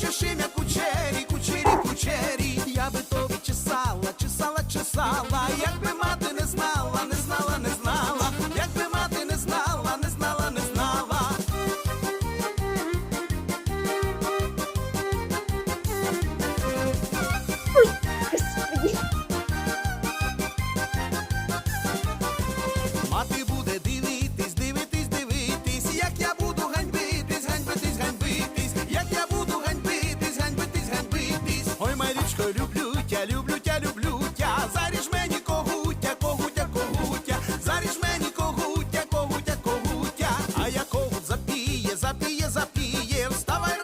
що шим'я кучері, кучері, кучері, я би тобі чесала, чесала, чесала, як би мати не знала, не знала, не знала, як би мати не знала, не знала, не знала. Ой, Мати була Я люблю